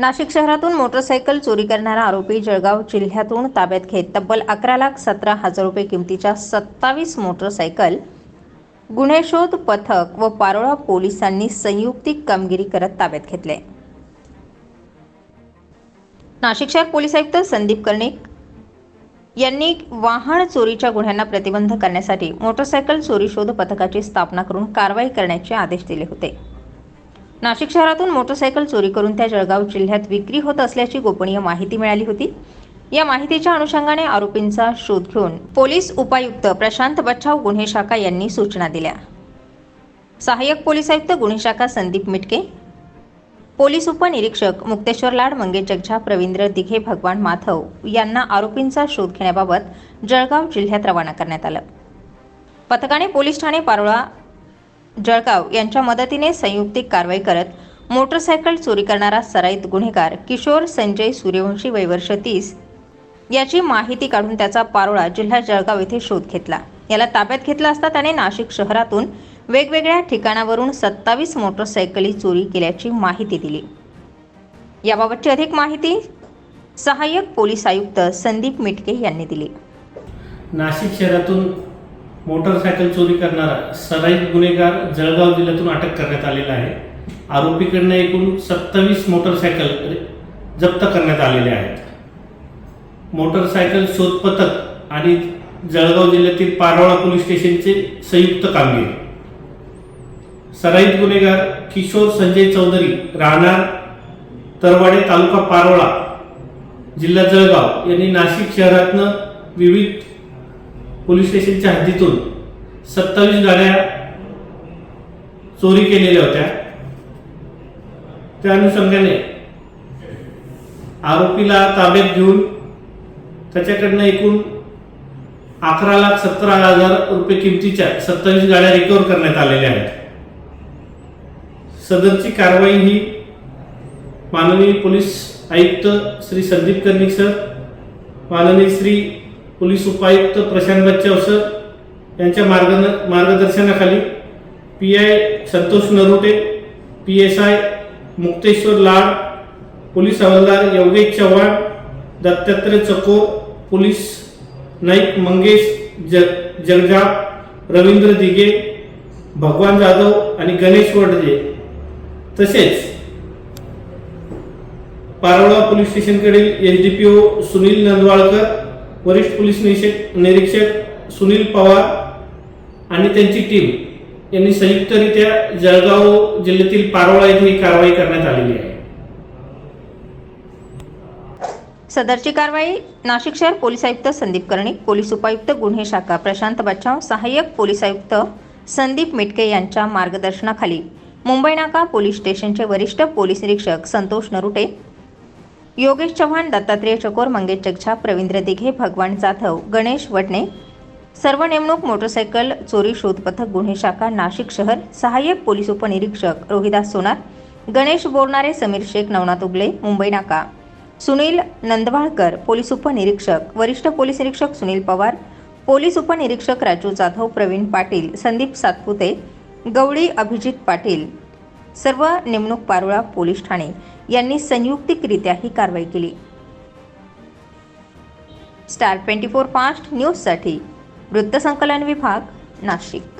नाशिक शहरातून मोटरसायकल चोरी करणारा आरोपी जळगाव जिल्ह्यातून ताब्यात घेत तब्बल अकरा लाख सतरा हजार रुपये किमतीच्या सत्तावीस मोटरसायकल गुन्हे शोध पथक व पारोळा पोलिसांनी संयुक्तिक कामगिरी करत ताब्यात घेतले. नाशिक शहर पोलीस आयुक्त संदीप कर्णिक यांनी वाहन चोरीच्या गुन्ह्यांना प्रतिबंध करण्यासाठी मोटरसायकल चोरी शोध पथकाची स्थापना करून कारवाई करण्याचे आदेश दिले होते. नाशिक शहरातून मोटरसायकल चोरी करून त्या जळगाव जिल्ह्यात विक्री होत असल्याची गोपनीय माहिती मिळाली होती. या माहितीच्या अनुषंगाने आरोपींचा शोध घेऊन पोलीस उपायुक्त प्रशांत बच्छाव गुन्हे शाखा यांनी सूचना दिल्या. सहाय्यक पोलीस आयुक्त गुन्हे शाखा संदीप मिटके पोलीस उपनिरीक्षक मुक्तेश्वर लाड मंगेश जगझाप रवींद्र दिघे भगवान माधव यांना आरोपींचा शोध घेण्याबाबत जळगाव जिल्ह्यात रवाना करण्यात आलं. पथकाने पोलीस ठाणे पारोळा जळगाव यांच्या मदतीने संयुक्तिक कारवाई करत मोटरसायकल चोरी करणारा सराईत गुन्हेगार किशोर संजय सूर्यवंशी वैवर्ष तीस याची माहिती काढून त्याचा पारोळा जिल्हा जळगाव येथे शोध घेतला. याला ताब्यात घेतला असता त्याने नाशिक शहरातून वेगवेगळ्या ठिकाणावरून सत्तावीस मोटरसायकली चोरी केल्याची माहिती दिली. याबाबतची अधिक माहिती सहाय्यक पोलीस आयुक्त संदीप मिटके यांनी दिली. नाशिक शहरातून मोटरसायकल चोरी करणारा सराईत गुन्हेगार जळगाव जिल्ह्यातून अटक करण्यात आलेला आहे. आरोपीकडनं एकूण सत्तावीस मोटरसायकल जप्त करण्यात आलेले आहेत. मोटरसायकल शोध पथक आणि जळगाव जिल्ह्यातील पारोळा पोलीस स्टेशनचे संयुक्त कामगिरी. सराईत गुन्हेगार किशोर संजय चौधरी राहणार तरवाडे तालुका पारोळा जिल्हा जळगाव यांनी नाशिक शहरातनं विविध पोलीस स्टेशनच्या हद्दीतून सत्तावीस गाड्या चोरी केलेल्या होत्या. त्या अनुषंगाने आरोपीला ताब्यात घेऊन त्याच्याकडनं एकूण अकरा लाख सतरा हजार रुपये किमतीच्या सत्तावीस गाड्या रिकव्हर करण्यात आलेल्या आहेत. सदरची कारवाई ही माननीय पोलीस आयुक्त श्री संदीप कर्णिक सर माननीय श्री पोलीस उपायुक्त प्रशांत बच्चाव सर यांच्या मार्ग मार्गदर्शनाखाली P I Santosh Narote P S I Mukteshwar Lad police हवालदार योगेश चव्हाण दत्तात्रय चकोर पोलीस नाईक मंगेश जग जगजाप रवींद्र दिघे भगवान जाधव आणि गणेश वडजे. तसेच Parola police स्टेशनकडील S D P O Sunil Nandwalkar वरिष्ठ पोलीस निरीक्षक निरीक्षक सुनील पवार आणि त्यांची टीम यांनी संयुक्तरित्या जळगाव जिल्ह्यातील पारोळा येथे ही कारवाई करण्यात आलेली आहे. सदरची कारवाई नाशिक शहर पोलीस आयुक्त संदीप कर्णिक पोलीस उपायुक्त गुन्हे शाखा प्रशांत बच्चाव सहाय्यक पोलीस आयुक्त संदीप मिटके यांच्या मार्गदर्शनाखाली मुंबई नाका पोलीस स्टेशनचे वरिष्ठ पोलीस निरीक्षक संतोष नरुटे योगेश चव्हाण दत्तात्रेय चकोर मंगेश जगछाप रवींद्र दिघे भगवान जाधव गणेश वडणे सर्व नेमणूक मोटरसायकल चोरी शोध पथक गुन्हे शाखा नाशिक शहर सहाय्यक पोलीस उपनिरीक्षक रोहिदास सोनार गणेश बोरणारे समीर शेख नवनाथ उगले मुंबई नाका सुनील नंदवाळकर पोलीस उपनिरीक्षक वरिष्ठ पोलीस निरीक्षक सुनील पवार पोलीस उपनिरीक्षक राजू जाधव प्रवीण पाटील संदीप सातपुते गवळी अभिजित पाटील सर्व नेमणूक पारोळा पोलीस ठाणे यांनी संयुक्तिकरित्या ही कारवाई केली. स्टार ट्वेंटी फोर फास्ट न्यूजसाठी वृत्तसंकलन विभाग नाशिक.